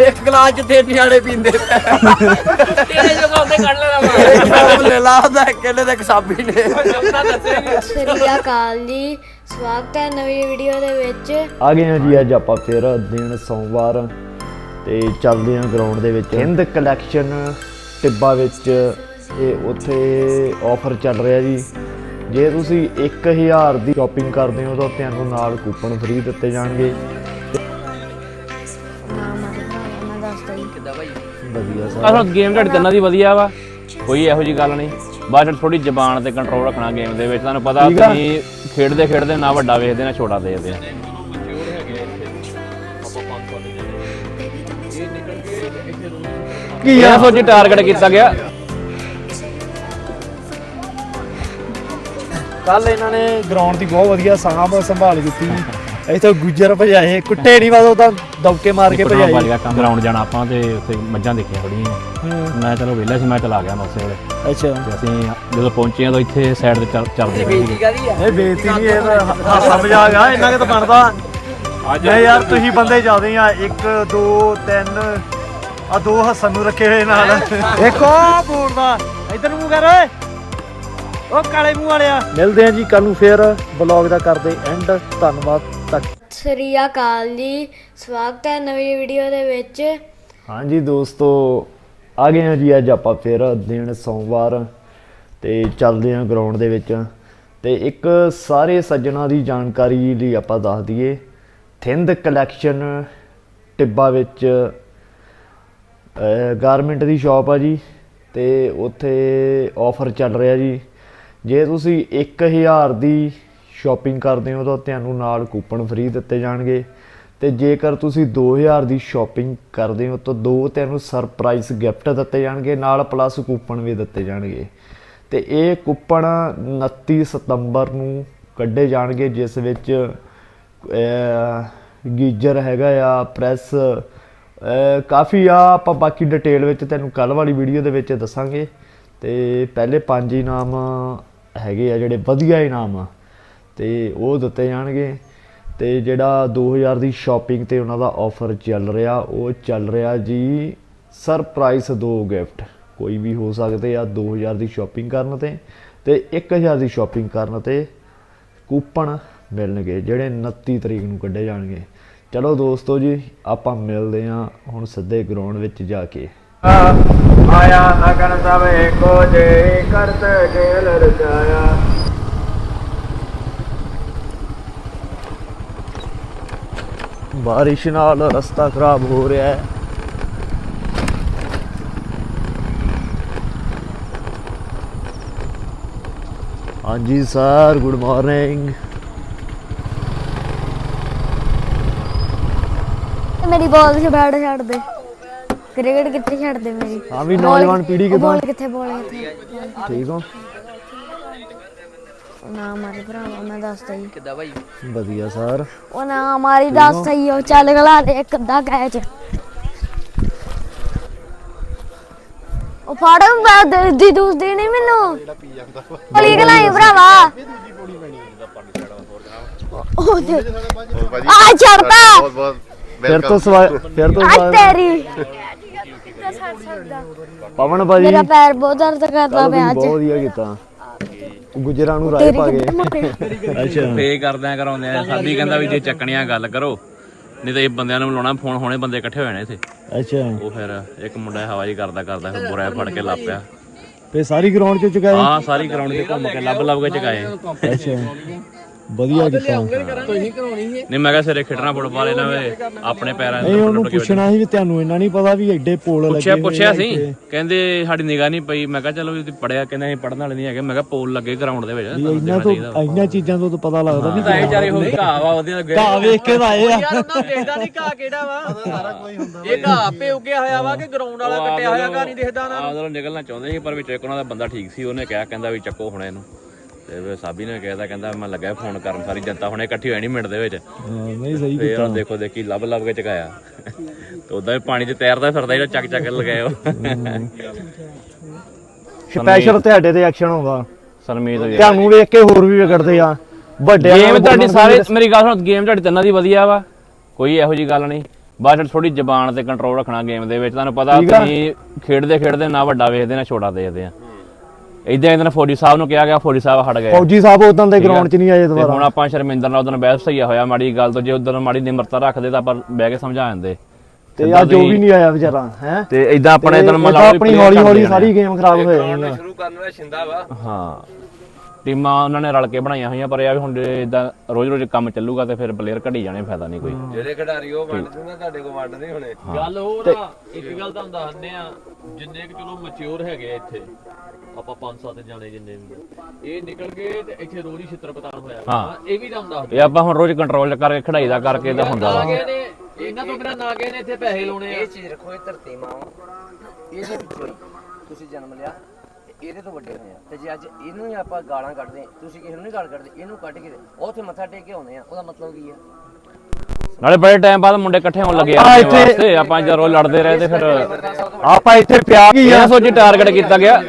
ਇੱਕ ਗਲਾਸ ਚ ਤੇ ਨਿਆਣੇ ਪੀਂਦੇ ਤੇਰੇ ਜੋ ਕਾਉਂਦੇ ਕੱਢ ਲੈਣਾ ਇੱਕ ਮੁੱਲੇ ਲਾਦਾ ਕਿਹਨੇ ਦੇ ਕਸਾਬੀ ਨੇ। ਸਤਿ ਸ਼੍ਰੀ ਅਕਾਲ ਜੀ ਸਵਾਗਤ ਹੈ ਨਵੀਂ ਵੀਡੀਓ ਦੇ ਵਿੱਚ। ਆ ਗਏ ਹਾਂ ਜੀ ਅੱਜ ਆਪਾਂ ਫਿਰ ਦਿਨ ਸੋਮਵਾਰ ਤੇ ਚੱਲਦੇ ਹਾਂ ਗਰਾਊਂਡ ਦੇ ਵਿੱਚ। ਹਿੰਦ ਕਲੈਕਸ਼ਨ ਟਿੱਬਾ ਵਿੱਚ ਇਹ ਉੱਥੇ ਆਫਰ ਚੱਲ ਰਿਹਾ ਜੀ। ਜੇ ਤੁਸੀਂ 1000 ਦੀ ਸ਼ਾਪਿੰਗ ਕਰਦੇ ਹੋ ਤਾਂ ਤੁਹਾਨੂੰ ਨਾਲ ਕੂਪਨ ਫ੍ਰੀ ਦਿੱਤੇ ਜਾਣਗੇ। ਹੁਣ ਗੇਮ ਤੁਹਾਡੀ ਤਿੰਨਾਂ ਦੀ ਵਧੀਆ ਵਾ। ਕੋਈ ਇਹੋ ਜੀ ਗੱਲ ਨਹੀਂ। ਬਾਅਦ ਥੋੜੀ ਜ਼ਬਾਨ ਤੇ ਕੰਟਰੋਲ ਰੱਖਣਾ ਗੇਮ ਦੇ ਵਿੱਚ। ਤੁਹਾਨੂੰ ਪਤਾ ਠੀਕ ਆ। ਤੁਸੀਂ ਖੇਡਦੇ ਖੇਡਦੇ ਨਾ ਵੱਡਾ ਵੇਖਦੇ ਨਾ ਛੋਟਾ ਦੇਖਦੇ ਆ। ਕੀ ਇਹ ਸੋਚੀ ਟਾਰਗੇਟ ਕੀਤਾ ਗਿਆ। ਕੱਲ ਇਹਨਾਂ ਨੇ ਗਰਾਊਂਡ ਦੀ ਬਹੁਤ ਵਧੀਆ ਸਾਂਭ ਸੰਭਾਲ ਕੀਤੀ। ਇੱਥੇ ਗੁੱਜਰ ਭਜਾਏ ਕੁੱਟੇ ਨਹੀਂ ਬਸ ਉਹ ਤਾਂ ਦਬਕੇ ਮਾਰ ਕੇ ਭਜਾਏ ਗਿਆ ਕੰਮ ਗਰਾਊਂਡ ਜਾਣਾ ਆਪਾਂ ਤੇ ਉੱਥੇ ਮੱਝਾਂ ਦੇਖੀਆਂ ਥੋੜੀਆਂ ਮੈਂ ਚਲੋ ਵਿਹਲਾ ਸੀ ਮੈਂ ਚਲਾ ਗਿਆ ਮਸੇ ਵੇਲੇ। ਅੱਛਾ। ਤੇ ਅਸੀਂ ਜਦੋਂ ਪਹੁੰਚੇ ਆ ਤਾਂ ਇੱਥੇ ਸਾਈਡ ਤੇ ਚੱਲ- ਚੱਲਦੇ ਸੀ ਇਹ ਬੇਇੱਜ਼ਤੀ ਨਹੀਂ ਇਹ ਤਾਂ ਹਾਸਾ ਮਜ਼ਾਕ ਆ ਇੰਨਾ ਕਿ ਤਾਂ ਬਣਦਾ। ਨਹੀਂ ਯਾਰ ਤੁਸੀਂ ਬੰਦੇ ਜ਼ਿਆਦੇ ਆ। 1 2 3 ਆ ਦੋ ਹੱਸਣ ਨੂੰ ਰੱਖੇ ਹੋਏ ਨਾਲ। ਦੇਖੋ ਬੋਲਦਾ ਇਧਰ ਮੂੰਹ ਕਰ ਓਏ। ਉਹ ਕਾਲੇ ਮੂੰਹ ਵਾਲਿਆ। ਮਿਲਦੇ ਆ ਜੀ ਕੱਲ ਨੂੰ ਫੇਰ। ਬਲੌਗ ਦਾ ਕਰਦੇ ਐਂਡ ਧੰਨਵਾਦ। ਤੱਕ। ਸਤਿ ਸ਼੍ਰੀ ਅਕਾਲ ਜੀ। ਸਵਾਗਤ ਹੈ ਨਵੀਂ ਵੀਡੀਓ ਦੇ ਵਿੱਚ। ਹਾਂਜੀ ਦੋਸਤੋ ਆ ਗਏ ਹਾਂ ਜੀ ਅੱਜ ਆਪਾਂ ਫਿਰ ਦਿਨ ਸੋਮਵਾਰ। ਤੇ ਚੱਲਦੇ ਹਾਂ ਗਰਾਊਂਡ ਦੇ ਵਿੱਚ। ਤੇ ਇੱਕ ਸਾਰੇ ਸੱਜਣਾ ਦੀ ਜਾਣਕਾਰੀ ਲਈ ਆਪਾਂ ਦੱਸ ਦਈਏ। ਥਿੰਦ ਕਲੈਕਸ਼ਨ ਟਿੱਬਾ ਵਿੱਚ ਗਾਰਮੈਂਟ ਦੀ ਸ਼ਾਪ ਆ ਜੀ। ਤੇ ਉੱਥੇ ਆਫਰ ਚੱਲ ਰਿਹਾ ਜੀ। ਜੇ ਤੁਸੀਂ 1000 ਦੀ ਸ਼ਾਪਿੰਗ ਕਰਦੇ ਹੋ ਤਾਂ ਤੁਹਾਨੂੰ ਨਾਲ ਕੂਪਨ ਫ੍ਰੀ ਦਿੱਤੇ ਜਾਣਗੇ। ਤੇ ਜੇਕਰ ਤੁਸੀਂ 2000 ਦੀ ਸ਼ਾਪਿੰਗ ਕਰਦੇ ਹੋ ਤਾਂ ਦੋ ਤੁਹਾਨੂੰ ਸਰਪ੍ਰਾਈਜ਼ ਗਿਫਟ ਦਿੱਤੇ ਜਾਣਗੇ, ਨਾਲ ਪਲੱਸ ਕੂਪਨ ਵੀ ਦਿੱਤੇ ਜਾਣਗੇ। ਤੇ ਇਹ ਕੂਪਨ 29 ਸਤੰਬਰ ਨੂੰ ਕੱਢੇ ਜਾਣਗੇ, ਜਿਸ ਵਿੱਚ ਗੀਜਰ ਹੈਗਾ ਆ ਪ੍ਰੈਸ ਕਾਫੀ ਆ, ਆਪਾਂ ਬਾਕੀ ਡਿਟੇਲ ਵਿੱਚ ਤੈਨੂੰ ਕੱਲ ਵਾਲੀ ਵੀਡੀਓ ਦੇ ਵਿੱਚ ਦੱਸਾਂਗੇ। ਤੇ ਪਹਿਲੇ ਪੰਜ ਇਨਾਮ ਹੈਗੇ ਆ ਜਿਹੜੇ ਵਧੀਆ ਇਨਾਮ ਆ, ਤੇ ਉਹ ਦਿੱਤੇ ਜਾਣਗੇ। ਤੇ ਜਿਹੜਾ 2000 ਦੀ ਸ਼ਾਪਿੰਗ ਤੇ ਉਹਨਾਂ ਦਾ ਆਫਰ ਚੱਲ ਰਿਹਾ, ਉਹ ਚੱਲ ਰਿਹਾ ਜੀ ਸਰਪ੍ਰਾਈਜ਼ ਦੋ ਗਿਫਟ ਕੋਈ ਵੀ ਹੋ ਸਕਦੇ ਆ 2000 ਦੀ ਸ਼ਾਪਿੰਗ ਕਰਨ ਤੇ ਤੇ 1000 ਦੀ ਸ਼ਾਪਿੰਗ ਕਰਨ ਤੇ ਕੂਪਨ ਮਿਲਣਗੇ, ਜਿਹੜੇ 29 ਤਰੀਕ ਨੂੰ ਕੱਢੇ ਜਾਣਗੇ। ਚਲੋ ਦੋਸਤੋ ਜੀ, ਆਪਾਂ ਮਿਲਦੇ ਹਾਂ ਹੁਣ ਸਿੱਧੇ ਗਰਾਊਂਡ ਵਿੱਚ ਜਾ ਕੇ। ਆਇਆ ਅਗਨ ਸਭ ਏਕੋ ਜੇ ਕਰਤ ਕੇਲ ਰਚਾਇਆ। ਬਾਰਿਸ਼ ਨਾਲ ਰਸਤਾ ਖਰਾਬ ਹੋ ਰਿਹਾ ਹੈ। ਹਾਂਜੀ ਸਰ ਗੁੱਡ ਮਾਰਨਿੰਗ। ਮੇਰੀ ਬਾਲ ਤੇ ਬੈਟ ਛੱਡ ਦੇ। ਕ੍ਰਿਕਟ ਕਿੱਥੇ ਛੱਡ ਦੇ ਮੇਰੀ ਹਾਂ ਵੀ ਨੌਜਵਾਨ ਪੀੜ੍ਹੀ ਕਿਦਾਂ? ਬਾਲ ਕਿੱਥੇ ਬਾਲ ਕਿੱਥੇ? ਠੀਕ ਹੋ ਨਾਮ ਮਾਰੇ ਭਰਾ ਮੈਂ ਦੱਸਦਾ ਜੀ ਵਧੀਆ ਸਰ। ਉਹ ਨਾ ਮਾਰੀ ਦੱਸ ਸਹੀ ਉਹ ਚੱਲ ਗਲਾ ਦੇ ਇੱਕ ਅੱਧਾ ਕੈਚ ਉਹ ਫੜ ਮੈਂ ਦੇ ਦੀ ਦੂਸਦੀ ਨਹੀਂ ਮੈਨੂੰ? ਪਲੀ ਗਲਾਈ ਭਰਾਵਾ। ਉਹ ਦੇ ਆ ਛੱਡਤਾ। ਫਿਰ ਤੋਂ ਸਵਾ ਫਿਰ ਤੋਂ ਆ ਸਵਾ ਤੇਰੀ। ਪਵਨ ਭਾਜੀ ਮੇਰਾ ਪੈਰ ਬਹੁਤ ਦਰਦ ਕਰਦਾ ਪਿਆ ਅੱਜ। ਬਹੁਤ ਵਧੀਆ ਕੀਤਾ। ਗੁਜਰਾਂ ਨੂੰ ਰਾਏ ਪਾ ਗਏ ਅੱਛਾ। ਪੇ ਕਰਦਿਆਂ ਕਰਾਉਂਦੇ ਆ ਸਾਡੀ ਕਹਿੰਦਾ ਵੀ ਜੇ ਚੱਕਣੀਆਂ ਗੱਲ ਕਰੋ ਨਹੀਂ ਤਾਂ ਇਹ ਬੰਦਿਆਂ ਨੂੰ ਬੁਲਾਉਣਾ ਫੋਨ ਹੋਣੇ ਬੰਦੇ ਇਕੱਠੇ ਹੋ ਜਾਣੇ ਇੱਥੇ। ਅੱਛਾ। ਉਹ ਫਿਰ ਇੱਕ ਮੁੰਡਾ ਹਵਾ ਜੀ ਕਰਦਾ ਕਰਦਾ ਫਿਰ ਬੁਰਾ ਫੜ ਕੇ ਲੱਗ ਪਿਆ। ਫੇ ਸਾਰੀ ਗਰਾਊਂਡ ਚ ਚੁਕਾਏ ਹਾਂ ਸਾਰੀ ਗਰਾਊਂਡ 'ਚ ਘੁੰਮ ਕੇ ਲੱਭ ਲੱਭ ਕੇ ਚਕਾਏ ਅੱਛਾ। ਵਧੀਆ ਕੀਤਾ। ਨਹੀਂ ਮੈਂ ਕਿਹਾ ਸਿਰੇ ਖੇਡਣਾ ਫੁੱਟਬਾਲ ਇਹਨਾਂ ਵੇ ਆਪਣੇ ਪੈਰਾਂ ਨਹੀਂ ਉਹਨੂੰ ਪੁੱਛਣਾ ਸੀ ਵੀ ਤੁਹਾਨੂੰ ਇੰਨਾ ਨਹੀਂ ਪਤਾ ਵੀ ਐਡੇ ਪੋਲ ਲੱਗੇ ਪੁੱਛਿਆ ਹੋਏ ਪੁੱਛਿਆ ਆ ਸੀ। ਇੱਥੇ। ਕਹਿੰਦੇ ਸਾਡੀ ਨਿਗਾਹ ਨਹੀਂ ਪਈ। ਮੈਂ ਕਿਹਾ ਚਲੋ ਵੀ ਤੁਸੀਂ ਪੜਿਆ ਕਹਿੰਦੇ ਅਸੀਂ ਪੜਨ ਵਾਲੇ ਨਹੀਂ ਹੈਗੇ। ਮੈਂ ਕਿਹਾ ਪੋਲ ਲੱਗੇ ਗਰਾਊਂਡ ਦੇ ਵਿੱਚ। ਵੀ ਇਹਨਾਂ ਤੋਂ ਇਹਨਾਂ ਚੀਜ਼ਾਂ ਤੋਂ ਤਾਂ ਪਤਾ ਲੱਗਦਾ ਵੀ ਤਾਂ ਇਹ ਚਾਰੇ ਹੋ ਘਾਹ ਵਾ ਉਹਦੇ ਅੱਗੇ। ਘਾਹ ਵੇਖ ਕੇ ਤਾਂ ਆਏ ਆ। ਉਹਨਾਂ ਦੇਖਦਾ ਨਹੀਂ ਘਾਹ ਕਿਹੜਾ ਵਾ। ਸਾਰਾ ਕੋਈ ਹੁੰਦਾ ਇਹ ਘਾਹ ਆਪੇ ਉੱਗਿਆ ਹੋਇਆ ਵਾ ਕਿ ਗਰਾਊਂਡ ਵਾਲਾ ਕੱਟਿਆ ਹੋਇਆ ਘਾਹ ਨਹੀਂ ਦਿਖਦਾ ਆਹ ਉਧਰੋਂ ਨਿਕਲਣਾ ਚਾਹੁੰਦੇ ਸੀ ਪਰ ਵਿੱਚ ਇੱਕ ਉਹਨਾਂ ਦਾ ਬੰਦਾ ਠੀਕ ਸੀ ਉਹਨੇ ਕਿਹਾ ਕਹਿੰਦਾ ਵੀ ਚੱਕੋ ਹੁਣ ਇਹਨੂੰ। ਤੇ ਫਿਰ ਸਾਬੀ ਨੇ ਕਹਿਦਾ ਕਹਿੰਦਾ ਮੈਂ ਲੱਗਾ ਫੋਨ ਕਰਨ ਸਾਰੀ ਜਨਤਾ ਹੁਣੇ ਇਕੱਠੀ ਹੋਈ ਨਹੀਂ ਮਿੰਟ ਦੇ ਵਿੱਚ। ਹਾਂ, ਨਹੀਂ ਸਹੀ ਫੇਰ ਉਹ ਦੇਖੋ ਦੇਖੀ ਲੱਭ ਲੱਭ ਕੇ ਚਕਾਇਆ। ਤੇ ਉਦਾਂ ਵੀ ਪਾਣੀ 'ਚ ਤੈਰਦਾ ਫਿਰਦਾ ਜਿਹੜਾ ਚੱਕ ਚੱਕ ਕੇ ਲਗਾਇਓ ਸਪੈਸ਼ਲ ਤੁਹਾਡੇ ਤੇ ਐਕਸ਼ਨ ਹੋਗਾ ਸਰਮੀਤ ਜੀ ਤੁਹਾਨੂੰ ਵੇਖ ਕੇ ਹੋਰ ਵੀ ਵਿਗੜਦੇ ਆ। ਵੱਡੇ ਗੇਮ ਤੁਹਾਡੀ ਸਾਰੇ ਮੇਰੀ ਗੱਲ ਸੁਣੋ ਗੇਮ ਤੁਹਾਡੀ ਤਿੰਨਾਂ ਦੀ ਵਧੀਆ ਵਾ। ਕੋਈ ਇਹੋ ਜੀ ਗੱਲ ਨਹੀਂ। ਬਸ ਥੋੜੀ ਜ਼ਬਾਨ ਤੇ ਕੰਟਰੋਲ ਰੱਖਣਾ ਗੇਮ ਦੇ ਵਿੱਚ। ਤੁਹਾਨੂੰ ਪਤਾ ਠੀਕ ਆ। ਤੁਸੀਂ ਖੇਡਦੇ ਖੇਡਦੇ ਨਾ ਵੱਡਾ ਵੇਖਦੇ ਨਾ ਛੋਟਾ ਦੇਖਦੇ ਆ। ਇਦਾਂ ਇਦਾਂ ਫੌਜੀ ਸਾਹਿਬ ਨੂੰ ਕਿਹਾ ਗਿਆ ਫੌਜੀ ਸਾਹਿਬ ਹਟ ਗਏ। ਫੌਜੀ ਸਾਹਿਬ ਉਦੋਂ ਦੇ ਆ। ਗਰਾਊਂਡ 'ਚ ਨਹੀਂ ਆਏ ਤੇ ਦੁਬਾਰਾ ਹੁਣ ਆਪਾਂ ਸ਼ਰਮਿੰਦਰ ਨਾਲ ਉਦੋਂ ਬਹਿਸ ਸਹੀਆ ਹੋਇਆ ਮਾੜੀ ਗੱਲ ਤੋਂ ਜੇ ਉਦੋਂ ਮਾੜੀ ਨਿਮਰਤਾ ਰੱਖਦੇ ਤਾਂ ਆਪਾਂ ਬਹਿ ਕੇ ਸਮਝਾ ਜਾਂਦੇ ਤੇ ਅੱਜ ਉਹ ਵੀ ਨਹੀਂ ਆਇਆ ਵਿਚਾਰਾ ਹੈ? ਤੇ ਇਦਾਂ ਆਪਣੇ ਇਦਾਂ ਤਾਂ ਆਪਣੀ ਹੌਲੀ ਹੌਲੀ ਸਾਰੀ ਗੇਮ ਖਰਾਬ ਹੋ ਜਾਣੀ ਆ ਸ਼ੁਰੂ ਕਰਨ ਵਾਲਾ ਛਿੰਦਾ ਵਾ। ਹਾਂ। ਟੀਮਾਂ ਉਹਨਾਂ ਨੇ ਰਲ ਕੇ ਬਣਾਈਆਂ ਹੋਈਆਂ ਪਰ ਇਹ ਆ ਵੀ ਹੁਣ ਇਦਾਂ ਰੋਜ਼ ਰੋਜ਼ ਕੰਮ ਚੱਲੂਗਾ ਤੇ ਫਿਰ ਪਲੇਅਰ ਘਟੀ ਜਾਣੇ ਫਾਇਦਾ ਨਹੀਂ ਕੋਈ। ਜਿਹੜੇ ਖਿਡਾਰੀ ਉਹ ਵੰਡਦੇ ਨਾ ਤੁਹਾਡੇ ਕੋਲ ਵੰਡ ਨਹੀਂ ਹੋਣੇ। ਗੱਲ ਹੋਰ ਆ ਇੱਕ ਗੱਲ ਤੁਹਾਨੂੰ ਦੱਸਦੇ ਆ ਜਿੰਨੇ ਕੁ ਚਲੋ ਮੈਚੁਰ ਹੈਗੇ ਆ ਇੱਥੇ ਆਪਾਂ ਪੰਜ ਸੱਤ ਜਾਣੇ ਜਿੰਨੇ ਵੀ ਇਹ ਨਿਕਲ ਗਏ ਤੇ ਇੱਥੇ ਰੋਜ਼ ਹੀ ਛਿੱਤਰ ਪਤਾਣ ਹੋਇਆ ਵਾ। ਹਾਂ। ਇਹ ਵੀ ਤੁਹਾਨੂੰ ਦੱਸਦੇ ਇਹ ਆਪਾਂ ਹੁਣ ਰੋਜ਼ ਕੰਟਰੋਲ ਕਰਕੇ ਖੜਾਈ ਦਾ ਕਰਕੇ ਤਾਂ ਹੁੰਦਾ ਨਾ ਵਾ ਗਏ ਨੇ ਇਹਨਾਂ ਤੋਂ ਬਿਨਾਂ ਨਾ ਗਏ ਨੇ ਇੱਥੇ ਪੈਸੇ ਲਾਉਣੇ ਆ। ਇਹ ਚੀਜ਼ ਰੱਖੋ ਇਹ ਧਰਤੀ ਮਾਂ। ਇਹਦੇ ਵਿੱਚੋਂ ਹੀ ਤੁਸੀਂ ਜਨਮ ਲਿਆ ਤੇ ਇਹਦੇ ਤੋਂ ਵੱਡੇ ਹੋਏ ਆ। ਤੇ ਜੇ ਅੱਜ ਇਹਨੂੰ ਹੀ ਆਪਾਂ ਗਾਲਾਂ ਕੱਢਦੇ ਹਾਂ, ਤੁਸੀਂ ਕਿਸੇ ਨੂੰ ਨਹੀਂ ਗਾਲ ਕੱਢਦੇ ਇਹਨੂੰ ਕੱਢ ਕੇ ਉੱਥੇ ਮੱਥਾ ਟੇਕ ਕੇ ਆਉਂਦੇ ਆ। ਉਹਦਾ ਮਤਲਬ ਕੀ ਆ? ਨਾਲੇ ਬੜੇ ਟਾਈਮ ਬਾਅਦ ਮੁੰਡੇ ਇਕੱਠੇ ਹੋਣ ਲੱਗੇ ਆ ਇੱਥੇ- ਵਾਸਤੇ ਆਪਾਂ ਜਦੋਂ ਰੋਜ਼ ਲੜਦੇ ਰਹੇ ਤੇ ਫਿਰ ਆਪਾਂ ਇੱਥੇ ਪਿਆ ਕੀ ਆ? ਸੋਚੀ ਟਾਰਗੇਟ ਕੀਤਾ ਗਿਆ।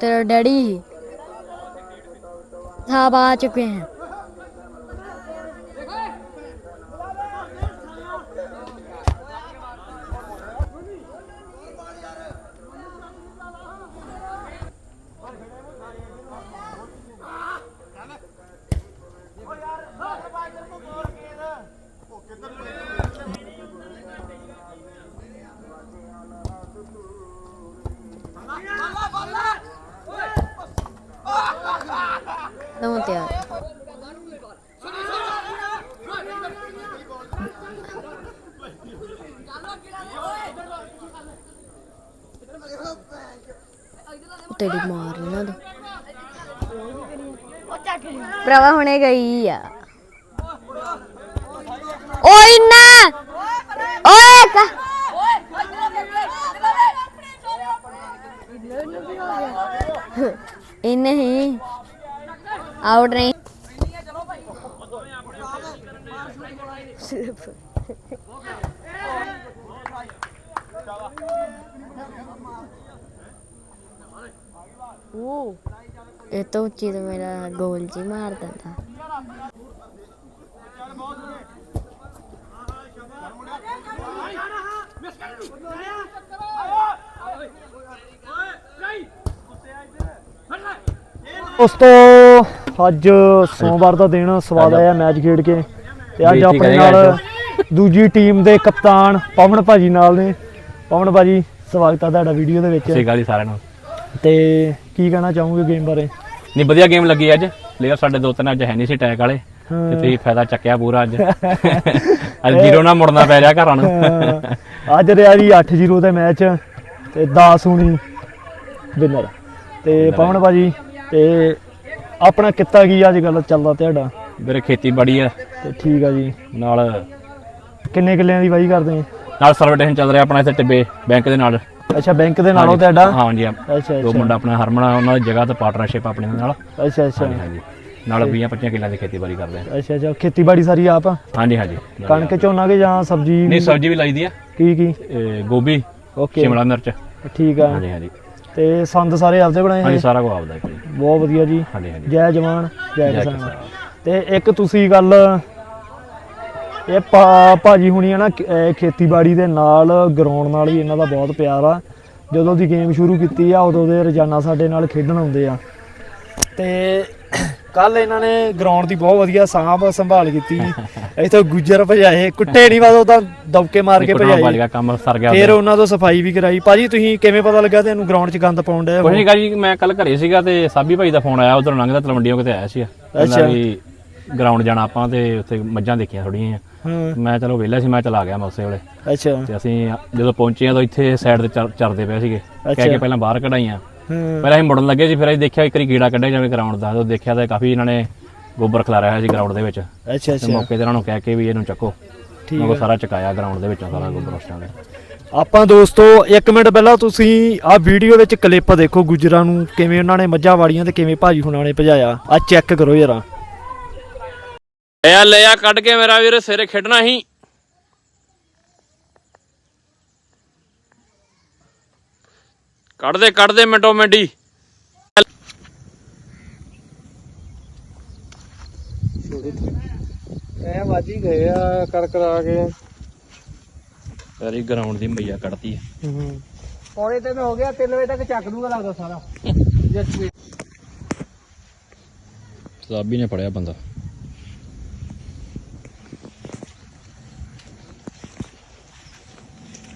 तेरा डैडी साहब आ चुके हैं ਤੇਰੀ ਮਾਰ ਨਾ ਦੇ। ਭਰਾਵਾ ਹੁਣੇ ਗਈ ਆ। ਓਏ ਨਾ ਓਏ ਕ ਇਹ ਨਹੀਂ ਆਊਟ ਨਹੀਂ। ਉਹ ਇਹ ਤਾਂ ਉੱਚੀ ਤੇ ਮੇਰਾ ਗੋਲ ਜੀ ਮਾਰ ਦਿੰਦਾ। ਉਸ ਤੋਂ ਅੱਜ ਸੋਮਵਾਰ ਦਾ ਦਿਨ ਸਵਾਦ ਆਇਆ ਮੈਚ ਖੇਡ ਕੇ ਤੇ ਅੱਜ ਆਪਣੇ ਨਾਲ ਦੂਜੀ ਟੀਮ ਦੇ ਕਪਤਾਨ ਪਵਨ ਭਾਜੀ ਨਾਲ ਨੇ। ਪਵਨ ਭਾਜੀ ਸਵਾਗਤ ਹੈ ਤੁਹਾਡਾ ਵੀਡੀਓ ਦੇ ਵਿੱਚ। ਸਹੀ ਗੱਲ ਸਾਰਿਆਂ ਨੂੰ। ਤੇ ਕੀ ਕਹਿਣਾ ਚਾਹੋਗੇ ਗੇਮ ਬਾਰੇ? ਨਹੀਂ ਵਧੀਆ ਗੇਮ ਲੱਗੀ ਅੱਜ। ਪਲੇਅਰ ਸਾਡੇ ਦੋ ਤਿੰਨ ਅੱਜ ਹੈ ਨਹੀਂ ਸੀ ਟੈਕ ਵਾਲੇ। ਤੇ ਤੁਸੀਂ ਫਾਇਦਾ ਚੱਕਿਆ ਪੂਰਾ ਅੱਜ। ਅੱਜ ਜ਼ੀਰੋ ਨਾਲ ਮੁੜਨਾ ਪੈ ਰਿਹਾ ਘਰਾਂ ਨੂੰ। ਅੱਜ ਰਿਹਾ ਜੀ 8-0 ਦਾ ਮੈਚ ਤੇ 10 ਹੁਣੀ ਵਿਨਰ ਤੇ ਪਵਨ ਭਾਜੀ ਤੇ ਆਪਣਾ ਕਿੱਤਾ ਕੀ ਅੱਜ ਕੱਲ ਚੱਲਦਾ ਤੁਹਾਡਾ? ਮੇਰੇ ਖੇਤੀਬਾੜੀ ਆ ਤੇ ਠੀਕ ਆ ਜੀ। ਨਾਲ ਕਿੰਨੇ ਕਿੱਲਿਆਂ ਦੀ ਵਾਹੀ ਕਰਦੇ? ਆ ਨਾਲ ਸਰਵੇਟੇਸ਼ਨ ਚੱਲ ਰਿਹਾ ਆਪਣਾ ਇੱਥੇ ਟਿੱਬੇ ਬੈਂਕ ਦੇ ਨਾਲ। ਅੱਛਾ ਬੈਂਕ ਦੇ ਨਾਲੋਂ ਤੁਹਾਡਾ? ਹਾਂਜੀ ਅੱਛਾ ਦੋ ਮੁੰਡਾ ਆਪਣਾ ਹਰਮਣਾ ਉਹਨਾਂ ਦੀ ਜਗ੍ਹਾ ਤੇ ਪਾਰਟਨਰਸ਼ਿਪ ਆਪਣੇ ਨਾਲ। ਅੱਛਾ ਅੱਛਾ। ਹਾਂਜੀ ਨਾਲ 20 25 ਕਿੱਲਿਆਂ ਦੀ ਖੇਤੀਬਾੜੀ ਕਰਦੇ ਆ। ਅੱਛਾ ਅੱਛਾ। ਖੇਤੀਬਾੜੀ ਸਾਰੀ ਆਪ? ਆ? ਹਾਂਜੀ ਹਾਂਜੀ। ਕਣਕ ਝੋਨਾ ਕੇ ਜਾਂ ਸਬਜ਼ੀ? ਨਹੀਂ ਸਬਜ਼ੀ ਵੀ ਲਾਈਦੀ ਆ। ਕੀ ਕੀ? ਇਹ ਗੋਭੀ ਓਕੇ। ਸ਼ਿਮਲਾ ਮਿਰਚ। ਠੀਕ ਆ। ਹਾਂਜੀ ਹਾਂਜੀ। ਤੇ ਸੰਦ ਸਾਰੇ ਆਪਦੇ ਬਣਾਏ ਹਾਂਜੀ ਹੋਏ ਸਾਰਾ ਕੁਝ ਆਪਦਾ ਜੀ ਬਹੁਤ ਵਧੀਆ ਜੀ। ਹਾਂਜੀ ਹਾਂਜੀ। ਜੈ ਜਵਾਨ ਜੈ ਜੈ ਕਿਸਾਨ। ਕਿਸਾਨ। ਤੇ ਇੱਕ ਤੁਸੀਂ ਗੱਲ ਇਹ ਭਾਜੀ ਹੁਣੀ ਆ ਨਾ ਖੇਤੀਬਾੜੀ ਦੇ ਨਾਲ ਗਰਾਊਂਡ ਨਾਲ ਹੀ ਇਹਨਾਂ ਦਾ ਬਹੁਤ ਪਿਆਰ ਆ। ਜਦੋਂ ਦੀ ਗੇਮ ਸ਼ੁਰੂ ਕੀਤੀ ਆ ਉਦੋਂ ਦੇ ਰੋਜ਼ਾਨਾ ਸਾਡੇ ਨਾਲ ਖੇਡਣ ਆਉਂਦੇ ਆ। ਤੇ ਕੱਲ ਇਹਨਾਂ ਨੇ ਗਰਾਊਂਡ ਦੀ ਬਹੁਤ ਵਧੀਆ ਸਾਂਭ ਸੰਭਾਲ ਕੀਤੀ। ਇੱਥੋਂ ਗੁੱਜਰ ਭਜਾਏ ਕੁੱਟੇ ਨਹੀਂ ਵਾਦੋ ਤਾਂ ਦਬਕੇ ਮਾਰ ਕੇ ਭਜਾਏ। ਕੰਮ ਸਰ ਗਿਆ ਫਿਰ ਉਹਨਾਂ ਤੋਂ ਸਫ਼ਾਈ ਵੀ ਕਰਾਈ। ਭਾਜੀ ਤੁਸੀਂ ਕਿਵੇਂ ਪਤਾ ਲੱਗਾ ਤੈਨੂੰ ਗਰਾਊਂਡ 'ਚ ਗੰਦ ਪਾਉਣ ਡਿਆ ਕੁਝ ਨਹੀਂ ਜੀ ਮੈਂ ਕੱਲ ਘਰੇ ਸੀਗਾ ਤੇ ਸਾਬੀ ਭਾਈ ਦਾ ਫੋਨ ਆਇਆ ਉਧਰ ਲੰਘਦਾ ਤਲਵੰਡੀਆਂ ਕਿਤੇ ਆਇਆ ਸੀ ਅੱਛਾ। ਅੱਛਾ। ਵੀ ਗਰਾਊਂਡ ਜਾਣਾ ਆਪਾਂ ਤੇ ਉੱਥੇ ਮੱਝਾਂ ਦੇਖੀਆਂ ਥੋੜੀਆਂ ਹਾਂ। ਮੈਂ ਚਲੋ ਵਿਹਲਾ ਸੀ ਮੈਂ ਚਲਾ ਗਿਆ ਮੈਂ ਉਸੇ ਵੇਲੇ। ਅੱਛਾ। ਤੇ ਅਸੀਂ ਜਦੋਂ ਪਹੁੰਚੇ ਆ ਤਾਂ ਇੱਥੇ ਸਾਈਡ ਤੇ ਚਰ- ਚਰਦੇ ਪਏ ਸੀਗੇ। ਕਹਿ ਕੇ ਪਹਿਲਾਂ ਬਾਹਰ ਕਢਾਈਆਂ। ਹਾਂ। ਪਹਿਲਾਂ ਅਸੀਂ ਮੁੜਨ ਲੱਗੇ ਸੀ ਫਿਰ ਅਸੀਂ ਦੇਖਿਆ ਇੱਕ ਵਾਰੀ ਕੀੜਾ ਕੱਢਿਆ ਜਾਵੇ ਗਰਾਊਂਡ ਦਾ। ਜਦੋਂ ਦੇਖਿਆ ਤਾਂ ਕਾਫੀ ਇਹਨਾਂ ਨੇ ਗੋਬਰ ਖਿਲਾਰਿਆ ਹੋਇਆ ਸੀ ਗਰਾਊਂਡ ਦੇ ਵਿੱਚ। ਤੇ ਅੱਛਾ। ਅੱਛਾ ਮੌਕੇ ਤੇ ਇਹਨਾਂ ਨੂੰ ਕਹਿ ਕੇ ਵੀ ਇਹਨੂੰ ਚੱਕੋ। ਠੀਕ ਕੋਲ ਸਾਰਾ ਚਕਾਇਆ ਗਰਾਊਂਡ ਦੇ ਵਿੱਚੋਂ ਸਾਰਾ ਗੋਬਰ ਉਸ ਟਾਈਮ ਆਪਾਂ ਦੋਸਤੋ 1 ਮਿੰਟ ਪਹਿਲਾਂ ਤੁਸੀਂ ਆਹ ਵੀਡੀਓ ਵਿੱਚ ਕਲਿੱਪ ਦੇਖੋ ਗੁਜਰਾਂ ਨੂੰ ਕਿਵੇਂ ਉਹਨਾਂ ਨੇ ਮੱਝਾਂ ਵਾੜੀਆਂ ਤੇ ਕਿਵੇਂ ਭਾਜੀ ਹੁਣਾਂ ਨੇ ਭਜਾਇਆ। ਆ ਚੈੱਕ ਕਰੋ ਜਰਾ। ਐ ਲਿਆ ਕੱਢ ਕੇ ਮੇਰਾ ਵੀਰ ਸਿਰੇ ਖੇਡਣਾ ਹੀ ਕੱਢਦੇ ਕੱਢਦੇ ਮਿੰਟੋ ਮਿੰਡੀ ਐ ਵਾਜੀ ਗਏ ਆ ਕਰ ਕਰਾ ਕੇ। ਸਾਰੀ ਗਰਾਊਂਡ ਦੀ ਮਈਆ ਕੱਢਤੀ। ਹੂੰ। ਪੌਣੇ ਤੇ ਮੈਂ ਹੋ ਗਿਆ 3 ਵਜੇ ਤੱਕ ਚੱਕ ਦੂਗਾ ਲੱਗਦਾ ਸਾਰਾ। ਸਾਬੀ ਨੇ ਪੜਿਆ ਬੰਦਾ।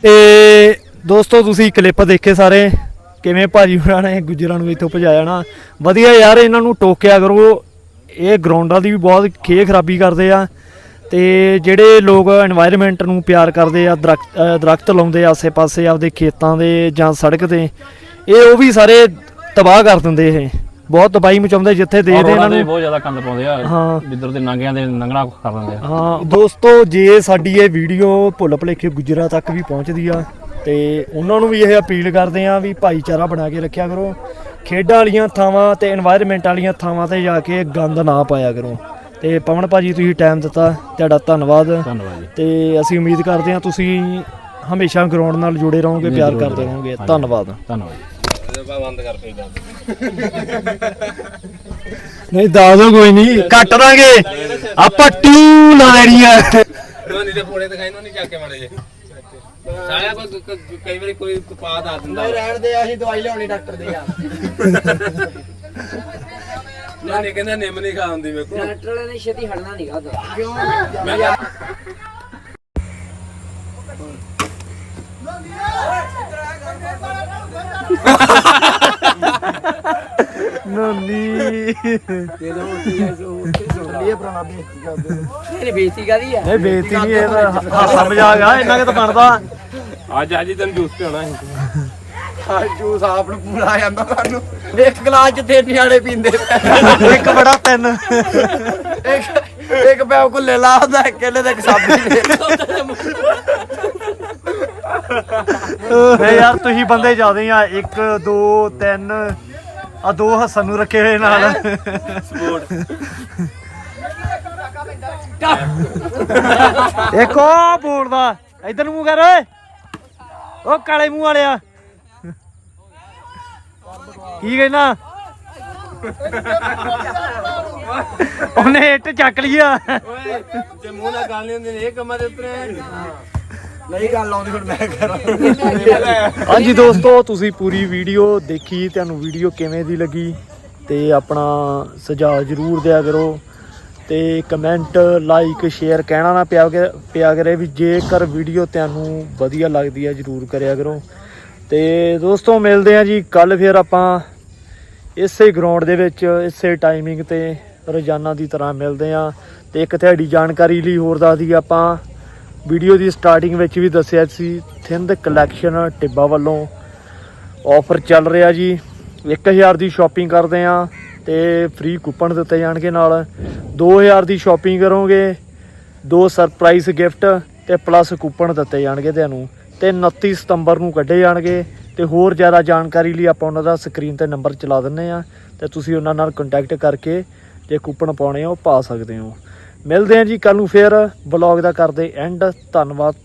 ਤੇ ਦੋਸਤੋ, ਤੁਸੀਂ ਕਲਿੱਪ ਦੇਖੇ ਸਾਰੇ? ਕਿਵੇਂ ਭਾਜੀ ਹੋਣਾ ਨੇ ਗੁਜਰਾਂ ਨੂੰ ਇੱਥੋਂ ਭਜਾਇਆ ਨਾ ਵਧੀਆ ਯਾਰ, ਇਹਨਾਂ ਨੂੰ ਟੋਕਿਆ ਕਰੋ। ਇਹ ਗਰਾਊਂਡਾਂ ਦੀ ਵੀ ਬਹੁਤ ਖੇ ਖਰਾਬੀ ਕਰਦੇ ਆ। ਤੇ ਜਿਹੜੇ ਲੋਕ এনवायरमेंट ਨੂੰ ਪਿਆਰ ਕਰਦੇ ਆ ਦਰਖਤ ਲਾਉਂਦੇ ਆ ਆਸੇ-ਪਾਸੇ ਆਪਦੇ ਖੇਤਾਂ ਦੇ ਜਾਂ ਸੜਕ ਤੇ, ਇਹ ਉਹ ਵੀ ਸਾਰੇ ਤਬਾਹ ਕਰ ਦਿੰਦੇ ਇਹ। ਬਹੁਤ ਦਬਾਈ ਮਚਾਉਂਦੇ ਜਿੱਥੇ ਦੇਖਦੇ ਇਹਨਾਂ ਨੂੰ। ਬਹੁਤ ਜ਼ਿਆਦਾ ਕੰਦ ਪਾਉਂਦੇ ਆ। ਹਾਂ। ਜਿੱਧਰ ਦੇ ਨੰਗਿਆਂ ਦੇ ਨੰਗਣਾ ਕਰ ਦਿੰਦੇ ਆ। ਹਾਂ ਦੋਸਤੋ ਜੇ ਸਾਡੀ ਇਹ ਵੀਡੀਓ ਭੁੱਲ ਭੁਲੇਖੇ ਗੁਜਰਾ ਤੱਕ ਵੀ ਪਹੁੰਚਦੀ ਆ ਤੇ ਉਹਨਾਂ ਨੂੰ ਵੀ ਇਹ ਅਪੀਲ ਕਰਦੇ ਆ ਵੀ ਭਾਈਚਾਰਾ ਬਣਾ ਕੇ ਰੱਖਿਆ ਕਰੋ। ਖੇਡਾਂ ਵਾਲੀਆਂ ਥਾਵਾਂ ਤੇ এনवायरमेंट ਵਾਲੀਆਂ ਥਾਵਾਂ ਤੇ ਜਾ ਕੇ ਗੰਦ ਨਾ ਪਾਇਆ ਕਰੋ। ਤੇ ਪਵਨ ਭਾਜੀ ਤੁਸੀਂ ਟਾਈਮ ਦਿੱਤਾ ਤੁਹਾਡਾ ਧੰਨਵਾਦ। ਧੰਨਵਾਦ ਤੇ ਅਸੀਂ ਉਮੀਦ ਕਰਦੇ ਹਾਂ ਤੁਸੀਂ ਹਮੇਸ਼ਾ ਗਰਾਊਂਡ ਨਾਲ ਜੁੜੇ ਰਹੋਗੇ ਪਿਆਰ ਕਰਦੇ ਰਹੋਗੇ। ਧੰਨਵਾਦ। ਧੰਨਵਾਦ ਜੀ ਬੰਦ ਕਰ ਫੇਰ ਨਹੀਂ ਦੱਸੋ ਕੋਈ ਨਹੀਂ ਕੱਟ ਦਾਂਗੇ। ਆਪਾਂ ਟੂ ਲਾ ਲੈਣੀ ਆ ਨਹੀਂ ਤੇ ਫੋੜੇ ਦਿਖਾਈ ਨੂੰ ਨਹੀਂ ਚੱਕ ਕੇ ਮਾਰੇ ਜੇ ਸਾਲਿਆ ਕੋਈ ਕ- ਕ- ਕਈ ਵਾਰੀ ਕੋਈ ਪਾ ਦਾ ਦਿੰਦਾ। ਵਾ। ਰਹਿਣ ਦੇ ਅਸੀਂ ਦਵਾਈ ਲਿਆਉਣੀ ਡਾਕਟਰ ਦੇ ਆ ਨਹੀਂ ਨਹੀਂ ਕਹਿੰਦਾ ਨਿੰਮ ਨਹੀਂ ਖਾ ਹੁੰਦੀ ਮੇਰੇ ਕੋਲ। ਡਾਕਟਰ ਵਾਲੇ ਨੇ ਛੇਤੀ ਹਟਣਾ ਨਹੀਂ ਗਾ। ਨੋਨੀ। ਤੇਰੀ ਬੇਇੱਜ਼ਤੀ ਕਾਦੀ ਆ। ਇਹ ਬੇਇੱਜ਼ਤੀ ਨਹੀਂ ਇਹ ਤਾਂ ਹਾਸਾ ਮਜ਼ਾਕ ਆ ਇੰਨਾ ਕਿ ਤਾਂ ਬਣਦਾ। ਅੱਜ ਅੱਜ ਹੀ ਤੈਨੂੰ ਜੂਸ ਪਿਆਉਣਾ ਸੀ। ਜੂਸ ਆਪ ਨੂੰ ਪੂਰਾ ਆ ਜਾਂਦਾ ਸਾਨੂੰ। ਇੱਕ ਗਲਾਸ ਚ ਤਿੰਨ ਨਿਆਣੇ ਪੀਂਦੇ। ਇੱਕ ਬੜਾ ਤਿੰਨ। ਇੱਕ ਇੱਕ ਪੈਪ ਕੁੱਲੇ ਲਾਦਾ ਕਿਲੇ ਦੇ ਇੱਕ ਸਾਬੀ ਦੇ ਨਹੀਂ ਯਾਰ ਤੁਸੀਂ ਬੰਦੇ ਜ਼ਿਆਦੇ ਆ। 1 2 3 ਆ ਦੋ ਹੱਸਣ ਨੂੰ ਰੱਖੇ ਹੋਏ ਨਾਲ। ਇੱਕ ਉਹ ਬੋਲਦਾ ਇਧਰ ਨੂੰ ਮੂੰਹ ਕਰ ਓਏ। ਉਹ ਕਾਲੇ ਮੂੰਹ ਵਾਲਿਆ। ਕੀ ਕਹਿਣਾ ਉਹਨੇ ਇੱਟ ਚੱਕ ਲਿਆ ਓਏ ਜੇ ਮੂੰਹ ਨਾਲ ਗੱਲ ਨਹੀਂ ਹੁੰਦੀ ਇਹ ਕੰਮਾਂ ਦੇ ਉੱਤੇ ਨਹੀਂ, ਗੱਲ ਆਉਂਦੀ ਫਿਰ ਮੈਂ ਕਰਾਂ। ਹਾਂਜੀ ਦੋਸਤੋ, ਤੁਸੀਂ ਪੂਰੀ ਵੀਡੀਓ ਦੇਖੀ, ਤੁਹਾਨੂੰ ਵੀਡੀਓ ਕਿਵੇਂ ਦੀ ਲੱਗੀ? ਤੇ ਆਪਣਾ ਸੁਝਾਅ ਜਰੂਰ ਦਿਆ ਕਰੋ। ਤੇ ਕਮੈਂਟ ਲਾਈਕ ਸ਼ੇਅਰ ਕਹਿਣਾ ਨਾ ਪਿਆ ਕਰ- ਪਿਆ ਕਰੇ ਵੀ ਜੇਕਰ ਵੀਡੀਓ ਤੁਹਾਨੂੰ ਵਧੀਆ ਲੱਗਦੀ ਹੈ, ਜਰੂਰ ਕਰਿਆ ਕਰੋ। ਤੇ ਦੋਸਤੋ, ਮਿਲਦੇ ਆ ਜੀ ਕੱਲ ਫਿਰ ਆਪਾਂ ਇਸੇ ਗਰਾਊਂਡ ਦੇ ਵਿੱਚ, ਇਸੇ ਟਾਈਮਿੰਗ ਤੇ ਰੋਜ਼ਾਨਾ ਦੀ ਤਰ੍ਹਾਂ ਮਿਲਦੇ ਆ ਤੇ ਇੱਕ ਤੁਹਾਡੀ ਜਾਣਕਾਰੀ ਲਈ ਹੋਰ ਦੱਸ ਦਈਏ ਆਪਾਂ। ਵੀਡੀਓ ਦੀ ਸਟਾਰਟਿੰਗ ਵਿੱਚ ਵੀ ਦੱਸਿਆ ਸੀ, ਥਿੰਦ ਕਲੈਕਸ਼ਨ ਟਿੱਬਾ ਵੱਲੋਂ ਆਫਰ ਚੱਲ ਰਿਹਾ ਜੀ। 1000 ਦੀ ਸ਼ਾਪਿੰਗ ਕਰਦੇ ਆ ਤੇ ਫ੍ਰੀ ਕੂਪਨ ਦਿੱਤੇ ਜਾਣਗੇ ਨਾਲ। 2000 ਦੀ ਸ਼ਾਪਿੰਗ ਕਰੋਗੇ, ਦੋ ਸਰਪ੍ਰਾਈਜ਼ ਗਿਫਟ ਤੇ ਪਲੱਸ ਕੂਪਨ ਦਿੱਤੇ ਜਾਣਗੇ ਤੁਹਾਨੂੰ। ਤੇ 29 ਸਤੰਬਰ ਨੂੰ ਕੱਢੇ ਜਾਣਗੇ। ਤੇ ਹੋਰ ਜ਼ਿਆਦਾ ਜਾਣਕਾਰੀ ਲਈ ਆਪਾਂ ਉਹਨਾਂ ਦਾ ਸਕਰੀਨ ਤੇ ਨੰਬਰ ਚਲਾ ਦਿੰਨੇ ਆ ਤੇ ਤੁਸੀਂ ਉਹਨਾਂ ਨਾਲ ਕੰਟੈਕਟ ਕਰਕੇ ਜੇ ਕੂਪਨ ਪਾਉਣੇ ਆ ਉਹ ਪਾ ਸਕਦੇ ਹੋ। ਮਿਲਦੇ ਹਾਂ ਜੀ ਕੱਲ ਨੂੰ ਫੇਰ ਵਲੌਗ ਦਾ ਕਰਦੇ ਐਂਡ ਧੰਨਵਾਦ।